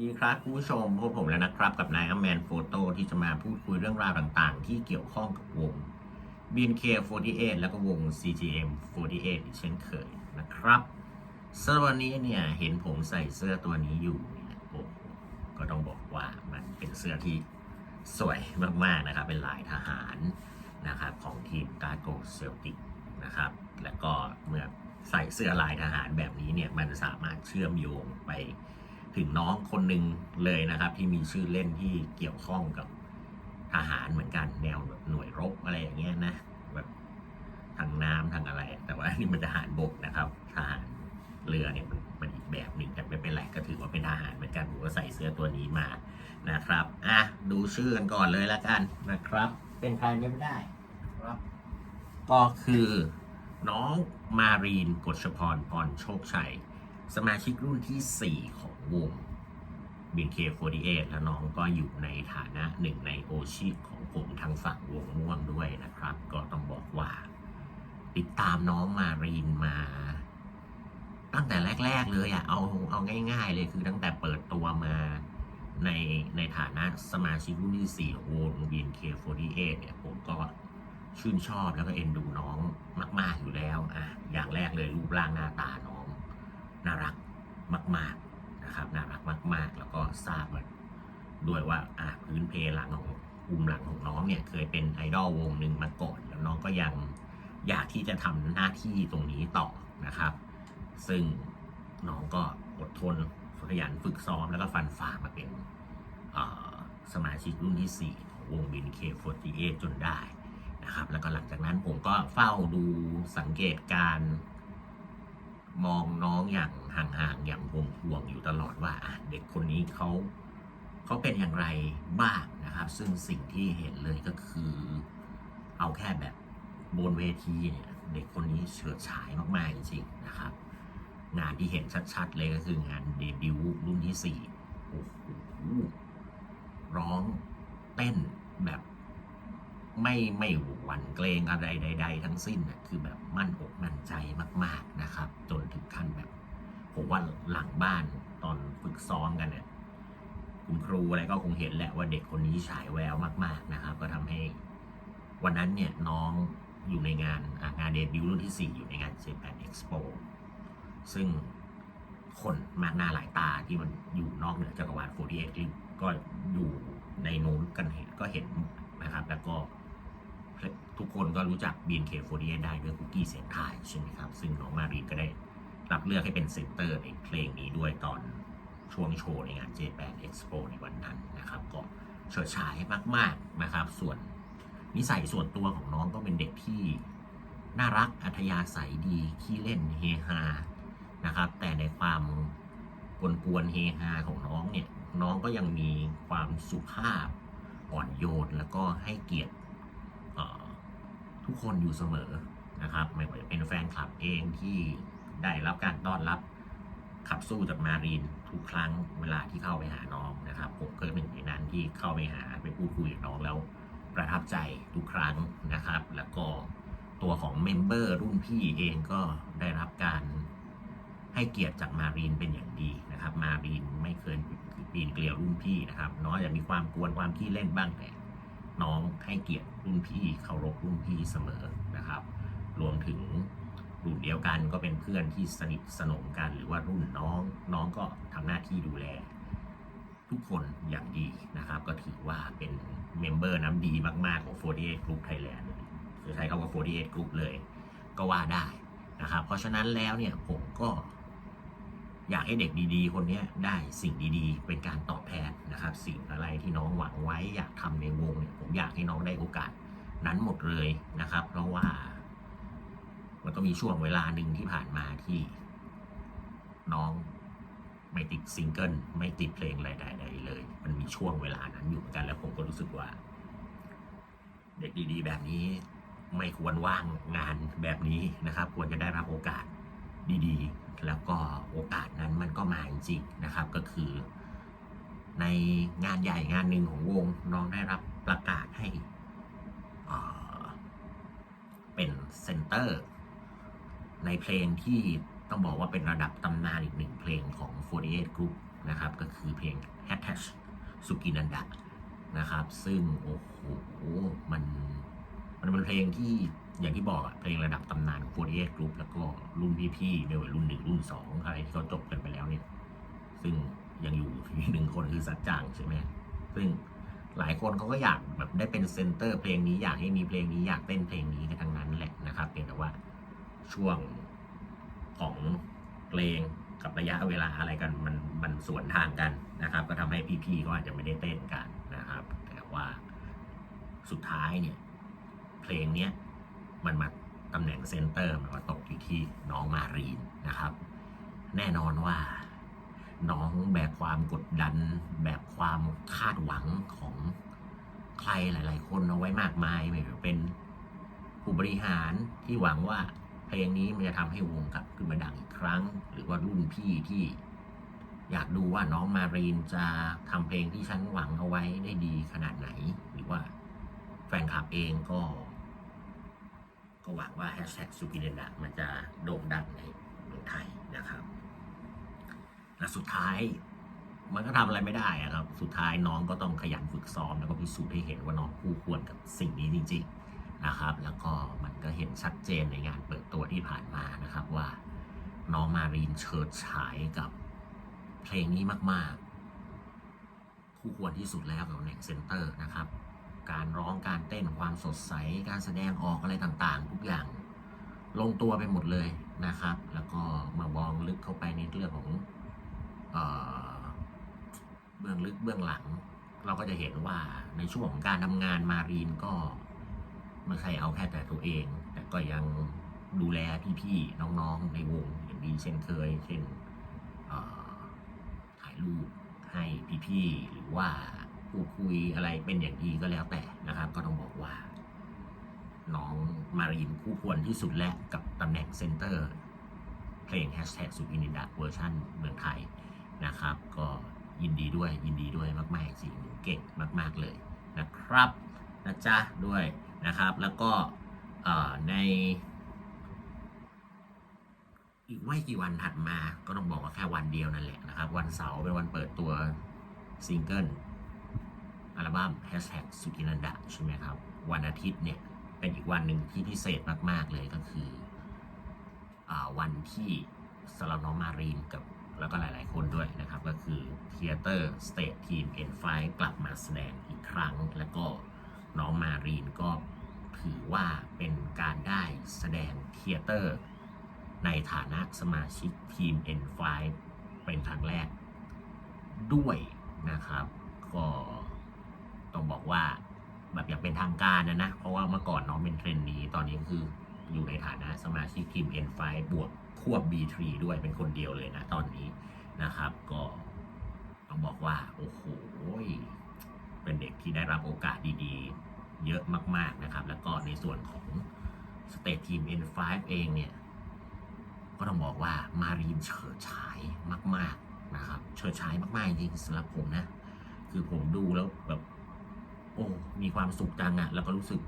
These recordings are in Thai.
ดีครับคุณผู้ชมพบผมแล้วนะครับ กับนายอแมนโฟโต้ที่จะมาพูดคุยเรื่องราวต่างๆ ที่เกี่ยวข้องกับวง BNK48 แล้วก็วง CGM48 อีกเช่นเคยนะครับสำหรับวันนี้เนี่ยเห็นผมใส่เสื้อตัวนี้อยู่เนี่ยโอ้ก็ต้องบอกว่ามันเป็นเสื้อที่สวยมากๆนะครับ เป็นลายทหารนะครับของทีมการโกเซลติกนะครับ แล้วก็เมื่อใส่เสื้อลายทหารแบบนี้เนี่ยมันสามารถเชื่อมโยงไป ถึงน้องคนหนึ่งเลยนะครับ ที่มีชื่อเล่นที่เกี่ยวข้องกับทหารเหมือนกันแนวแบบหน่วยรบอะไรอย่างเงี้ยนะแบบทางน้ำทางอะไร แต่ว่านี่มันทหารบกนะครับทหารเรือเนี่ยมันมันอีกแบบหนึ่งแต่ไม่เป็นไรก็ถือว่าเป็นทหารเหมือนกันผมก็ใส่เสื้อตัวนี้มานะครับอะดูชื่อกันก่อนเลยละกันนะครับ เป็นใครไม่ได้ครับ ก็คือน้องมารีนกฎชพรพรโชคชัย สมาชิกรุ่นที่ 4 ของ วง BK48 แล้วน้องก็อยู่ในฐานะหนึ่งในโอชิของผมทางฝั่งวงม่วงด้วยนะครับ ก็ต้องบอกว่า ติดตามน้องมารีนมา ตั้งแต่แรก ๆ เลยอะเอาเอาง่าย ๆ เลยคือตั้งแต่เปิดตัวมาในในฐานะสมาชิกรุ่นที่4ของวง BK48 เนี่ยผมก็ชื่นชอบแล้วก็เอ็นดูน้องมาก ๆ อยู่แล้วอะอย่างแรกเลยรูปร่างหน้าตาน้อง น่ารักมาก ๆ ทราบมาด้วยว่าอะพื้นเพหลังของภูมิหลังของน้องเนี่ย เคยเป็นไอดอลวงหนึ่งมาก่อนแล้วน้องก็ยังอยากที่จะทำหน้าที่ตรงนี้ต่อนะครับ ซึ่งน้องก็อดทนขยันฝึกซ้อมแล้วก็ฟันฝ่ามาเป็นสมาชิกรุ่นที่ 4 ของวง BNK48 จนได้นะครับ แล้วก็หลังจากนั้นผมก็เฝ้าดูสังเกตการณ์ มองน้องอย่างห่างๆอย่างห่วงๆอยู่ตลอดว่าเด็กคนนี้เขาเขาเป็นอย่างไรบ้างนะครับ ซึ่งสิ่งที่เห็นเลยก็คือ เอาแค่แบบบนเวทีเนี่ยเด็กคนนี้เฉิดฉายมากๆจริงๆนะครับ งานที่เห็นชัดๆเลยก็คืองานเดบิวต์รุ่นที่สี่โอ้โหร้องเต้นแบบ ไม่ไม่หวั่นเกรงอะไรใด ๆ ทั้งสิ้นนะคือแบบมั่นอกมั่นใจมาก ๆนะครับ จนถึงขั้นแบบผมว่าหลังบ้านตอนฝึกซ้อมกันเนี่ยคุณครูอะไรก็คงเห็นแหละว่าเด็กคนนี้ฉายแววมาก ๆนะครับ ก็ทำให้วันนั้นเนี่ยน้องอยู่ในงานงานเดบิวต์รุ่นที่ 4 อยู่ในงาน Japan Expo ซึ่งคนมากหน้าหลายตาที่มันอยู่นอกเหนือจักรวาล48ก็อยู่ในนู้นกันเห็นก็เห็นนะครับ แล้วก็ ทุกคนก็รู้จัก BNK48 ได้ด้วยคุกกี้เสียงไทายใช่ไหมครับ ซึ่งน้องมารีก็ได้รับเลือกให้เป็นเซนเตอร์ในเพลงนี้ด้วยตอนช่วงโชว์ในงาน Japan Expo ในวันนั้นนะครับ ก็เฉิดฉายมาก ๆนะครับ ส่วนนิสัยส่วนตัวของน้องก็เป็นเด็กที่น่ารักอัธยาศัยดีขี้เล่นเฮฮานะครับ แต่ในความกวนๆเฮฮาของน้องเนี่ย น้องก็ยังมีความสุภาพอ่อนโยนแล้วก็ให้เกียรติ ทุกคนอยู่เสมอนะครับไม่ว่าจะเป็นแฟนคลับเองที่ได้รับการต้อนรับขับสู้จากมารีนทุกครั้งเวลาที่เข้าไปหาน้องนะครับ ผมก็เป็นหนึ่งในนั้นที่เข้าไปหาไปพูดคุยกับน้องแล้วประทับใจทุกครั้งนะครับ แล้วก็ตัวของเมมเบอร์รุ่นพี่เองก็ได้รับการให้เกียรติจากมารีนเป็นอย่างดีนะครับ มารีนไม่เคยปีนเกลียวรุ่นพี่นะครับ น้องจะมีความกวนความขี้เล่นบ้างแต่ น้องให้เกียรติรุ่นพี่เคารพรุ่นพี่เสมอนะครับ รวมถึงรุ่นเดียวกันก็เป็นเพื่อนที่สนิทสนมกันหรือว่ารุ่นน้องน้องก็ทำหน้าที่ดูแล ทุกคนอย่างดีนะครับ ก็ถือว่าเป็นเมมเบอร์น้ำดีมาก ๆ ของ48 Group Thailand คือใช้คำว่า48 Group เลย ก็ว่าได้นะครับ เพราะฉะนั้นแล้วเนี่ยผมก็ อยากให้เด็กดีๆ คนนี้ได้สิ่งดีๆ เป็นการตอบแทนนะครับ สิ่งอะไรที่น้องหวังไว้อยากทำในวงเนี่ยผมอยากให้น้องได้โอกาสนั้นหมดเลยนะครับ เพราะว่า มันก็มีช่วงเวลาหนึ่งที่ผ่านมาที่ น้องไม่ติดซิงเกิลไม่ติดเพลงอะไรใดๆเลย มันมีช่วงเวลานั้นอยู่เหมือนกันแล้วผมก็รู้สึกว่า เด็กดีๆ แบบนี้ไม่ควรว่างงานแบบนี้นะครับ ควรจะได้รับโอกาสดีๆ แล้วก็โอกาสนั้นมันก็มาจริงๆนะครับ ก็คือ ในงานใหญ่งานหนึ่งของวงน้องได้รับประกาศให้เป็นเซนเตอร์ในเพลงที่ต้องบอกว่าเป็นระดับตำนานอีกหนึ่งเพลงของ 48 Group นะครับ ก็คือเพลง Hashtag สุกินันดะนะครับ ซึ่ง โอ้โห มัน มันเป็นเพลงที่ อย่างที่บอกอะเพลงระดับตำนานของ48 Group แล้วก็รุ่นพี่ๆไม่ว่ารุ่นหนึ่งรุ่นสองอะไรที่เขาจบกันไปแล้วเนี่ย ซึ่งยังอยู่อีกหนึ่งคนคือสัจจังใช่ไหมซึ่งหลายคนเขาก็อยากแบบได้เป็นเซนเตอร์เพลงนี้อยากให้มีเพลงนี้อยากเต้นเพลงนี้กันทั้งนั้นแหละนะครับเพียงแต่ว่าช่วงของเพลงกับระยะเวลาอะไรกันมันมันสวนทางกันนะครับ ก็ทำให้พี่ๆก็อาจจะไม่ได้เต้นกันนะครับ แต่ว่าสุดท้ายเนี่ย เพลงเนี้ย มันมาตำแหน่งเซนเตอร์มันมาตกอยู่ที่น้องมารีนนะครับ แน่นอนว่า น้องแบกความกดดัน แบกความคาดหวังของใครหลาย ๆ คนเอาไว้มากมายไม่ว่าเป็นผู้บริหารที่หวังว่าเพลงนี้มันจะทำให้วงกลับขึ้นมาดังอีกครั้ง หรือว่ารุ่นพี่ที่ อยากดูว่าน้องมารีนจะทำเพลงที่ฉันหวังเอาไว้ได้ดีขนาดไหน หรือว่าแฟนคลับเองก็ ก็หวังว่าแฮชแท็กสุกิเดนดะมันจะโด่งดังในเมืองไทยนะครับและสุดท้ายมันก็ทำอะไรไม่ได้ครับ สุดท้ายน้องก็ต้องขยันฝึกซ้อม แล้วก็พิสูจน์ให้เห็นว่าน้องคู่ควรกับสิ่งนี้จริง ๆนะครับ แล้วก็มันก็เห็นชัดเจนในงานเปิดตัวที่ผ่านมานะครับว่าน้องมารีนเฉิดฉายกับเพลงนี้มาก ๆ คู่ควรที่สุดแล้วกับแหน่งเซนเตอร์นะครับ การร้องการเต้นความสดใส การแสดงออกอะไรต่างๆ ทุกอย่างลงตัวไปหมดเลยนะครับ แล้วก็มามองลึกเข้าไปในเรื่องของเเบื้องลึกเบื้องหลัง เราก็จะเห็นว่าในช่วงของการทำงานมารีนก็ไม่ใช่เอาแค่แต่ตัวเอง แต่ก็ยังดูแลพี่ๆน้องๆในวงอย่างดีเช่นเคย เช่นถ่ายรูปให้พี่ๆหรือว่า พูดคุยอะไรเป็นอย่างดีก็แล้วแต่นะครับ ก็ต้องบอกว่า น้องมารีนคู่ควรที่สุดและกับตำแหน่งเซนเตอร์เพลง Hashtag สุกินิดาเวอร์ชันเมืองไทยนะครับ ก็ยินดีด้วยยินดีด้วยมากๆจริงเก่งมาก ๆเลยนะครับนะจ๊ะด้วยนะครับ แล้วก็ในอีกไม่กี่วันถัดมาก็ต้องบอกว่าแค่วันเดียวนั่นแหละนะครับ วันเสาร์เป็นวันเปิดตัวซิงเกิล อัลบั้ม Hashtag สุกินันดะใช่ไหมครับ วันอาทิตย์เนี่ย เป็นอีกวันหนึ่งที่พิเศษมาก ๆ เลยก็คืออวันที่สลาน้องมารีนกับแล้วก็หลาย ๆ คนด้วยนะครับ ก็คือ Theater State Team N5 กลับมาแสดงอีกครั้ง แล้วก็น้องมารีนก็ถือว่าเป็นการได้แสดงเทเตอร์ในฐานะสมาชิกทีม N5 เป็นครั้งแรกด้วยนะครับ ก็ ต้องบอกว่าแบบอย่างเป็นทางการนะนะ เพราะว่าเมื่อก่อนน้องเป็นเทรนนีตอนนี้คืออยู่ในฐานะสมาชิกทีม N5 บวกควบ B3 ด้วยเป็นคนเดียวเลยนะตอนนี้นะครับ ก็ต้องบอกว่า โอ้โหเป็นเด็กที่ได้รับโอกาสดีๆ เยอะมาก ๆนะครับ แล้วก็ในส่วนของสเตททีม N5 เองเนี่ย ก็ต้องบอกว่ามารีนเฉิดฉายมาก ๆนะครับ เฉิดฉายมากๆจริงสำหรับผมนะ คือผมดูแล้วแบบ โอ้มีความสุขจังอะแล้วก็รู้สึก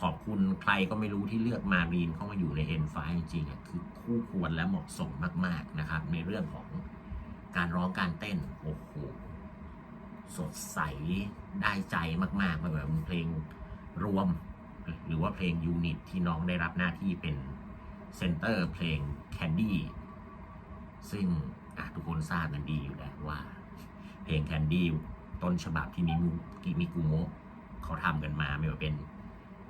ขอบคุณใครก็ไม่รู้ที่เลือกมารีนเข้ามาอยู่ใน N5 จริงๆอะคือคู่ควรและเหมาะสมมาก ๆนะครับ ในเรื่องของการร้องการเต้น โอ้โห สดใสได้ใจมากๆไม่ว่าเป็นเพลงรวม หรือว่าเพลงยูนิตที่น้องได้รับหน้าที่เป็นเซนเตอร์เพลง Candy ซึ่งทุกคนทราบกันดีอยู่แล้วว่า เพลง Candy ต้นฉบับที่มิมูกิมิกุโมะเขาทำกันมาไม่ว่าเป็น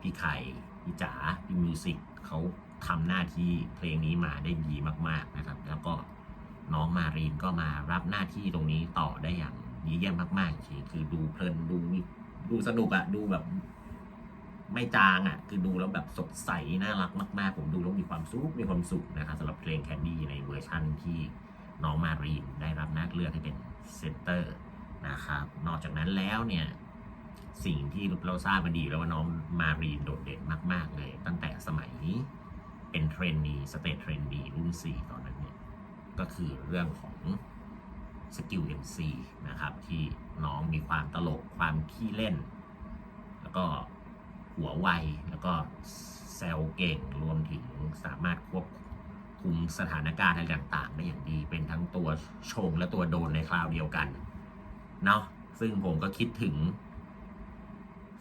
พี่ไข่พี่จ๋าพี่มิวสิกเขาทำหน้าที่เพลงนี้มาได้ดีมากๆนะครับ แล้วก็น้องมารีนก็มารับหน้าที่ตรงนี้ต่อได้อย่างดีเยี่ยมมากๆจริงคือดูเพลินดูดูสนุกอะดูแบบไม่จางอะ่ะ คือดูแล้วแบบสดใส น่ารักมากๆ ผมดูแล้วมีความสุขมีความสุขนะครับสำหรับเพลงแคนดี้ในเวอร์ชั่นที่น้องมารีนได้รับนักเลือกให้เป็นเซนเตอร์ นะครับ นอกจากนั้นแล้วเนี่ยสิ่งที่เราทราบกันดีแล้วว่าน้องมารีนโดดเด่นมาก ๆ เลย ตั้งแต่สมัยเป็นเทรนนีสเตทเทรนนีรุ่น 4 ตอนนั้นเนี่ย ก็คือเรื่องของสกิล MC นะครับ ที่น้องมีความตลกความขี้เล่น แล้วก็หัวไว แล้วก็แซวเก่งรวมถึงสามารถควบคุมสถานการณ์อะไรต่าง ๆ ได้อย่างดี เป็นทั้งตัวชงและตัวโดนในคราวเดียวกัน เนาะซึ่งผมก็คิดถึง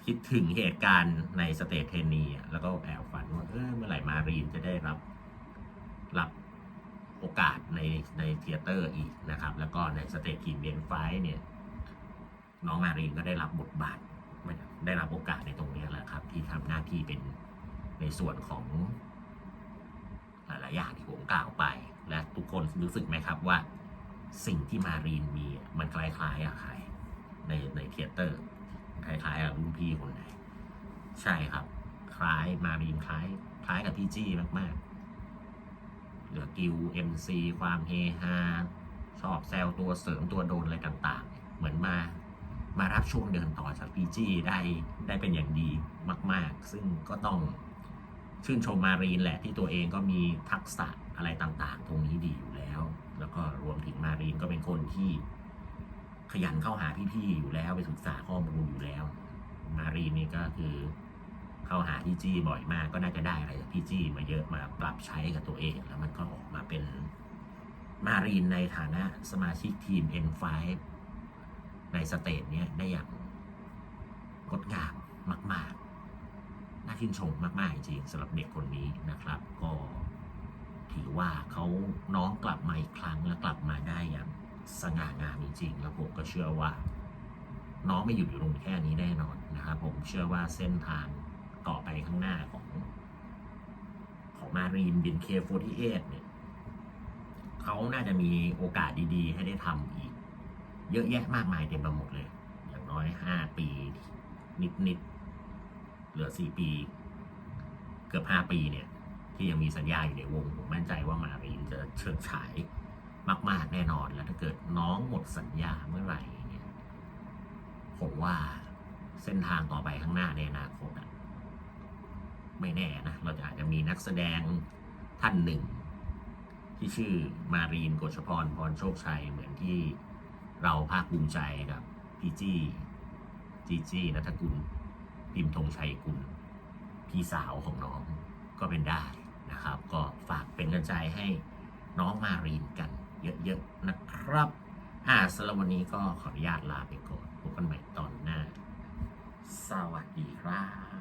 คิดถึงเหตุการณ์ในสเตทเทนนีแล้วก็แอบฝันว่าเออเมื่อไหร่มารีนจะได้รับ รับโอกาสในในเทยเตอร์อีกนะครับ แล้วก็ในสเตททีมเบียนไฟเนี่ย น้องมารีนก็ได้รับบทบาทได้รับโอกาสในตรงนี้แหละครับ ที่ทำหน้าที่เป็นในส่วนของหลายๆอย่างที่ผมกล่าวไป และทุกคนรู้สึกไหมครับว่า สิ่งที่มารีนมีมันคล้ายๆกับใครในในเทยเตอร์คล้ายๆกับรุ่นพี่คนไหน ใช่ครับ คล้ายมารีนคล้าย คล้ายกับพี่จี้มากๆเหลือกิวเอ็มซีความเฮฮาชอบแซวตัวเสริมตัวโดนอะไรต่างๆ เหมือนมามารับช่วงเดินต่อจากพีจีได้ได้เป็นอย่างดีมาก ๆ ซึ่งก็ต้องชื่นชมมารีนแหละที่ตัวเองก็มีทักษะอะไรต่างๆ ตรงนี้ดีอยู่แล้ว แล้วก็รวมถึงมารีนก็เป็นคนที่ขยันเข้าหาพี่ๆอยู่แล้วไปศึกษาข้อมูลอยู่แล้ว มารีนนี่ก็คือเข้าหาพี่จี้บ่อยมาก ก็น่าจะได้อะไรจากพี่จี้มาเยอะมาปรับใช้กับตัวเอง แล้วมันก็ออกมาเป็นมารีนในฐานะสมาชิกทีม N5 ในสเตจเนี้ยได้อย่างงดงามมาก ๆ น่าชื่นชมมาก ๆ จริงสำหรับเด็กคนนี้นะครับ ก็ ถือว่าเขาน้องกลับมาอีกครั้งและกลับมาได้อย่างสง่างามจริงๆ แล้วผมก็เชื่อว่า น้องไม่หยุดอยู่ตรงแค่นี้แน่นอนนะครับผมเชื่อว่าเส้นทางต่อไปข้างหน้าของ ของมารีนบินเคโฟที่เอเนี่ยเขาน่าจะมีโอกาสดีๆ ให้ได้ทำอีก เยอะแยะมากมายเต็มไปหมดเลย อย่างน้อยห้าปี นิดๆ เหลือสี่ปี เกือบห้าปีเนี่ย ที่ยังมีสัญญาอยู่ในวงผมมั่นใจว่ามารีนจะเฉิดฉายมาก ๆ แน่นอนแล้วถ้าเกิดน้องหมดสัญญาเมื่อไหร่เนี่ยผมว่าเส้นทางต่อไปข้างหน้าในอนาคตอะไม่แน่นะ เราจะอาจจะมีนักแสดงท่านหนึ่ง ที่ชื่อมารีนกฎชพรพรโชคชัยเหมือนที่เราภาคภูมิใจกับพี่จี้จีจี้นัทกุลพิมพ์ธงชัยกุลพี่สาวของน้องก็เป็นได้ นะครับ ก็ฝากเป็นกำลังใจให้น้องมารีนกันเยอะๆนะครับอ่าสำหรับวันนี้ก็ขออนุญาตลาไปก่อนพบกันใหม่ตอนหน้า สวัสดีครับ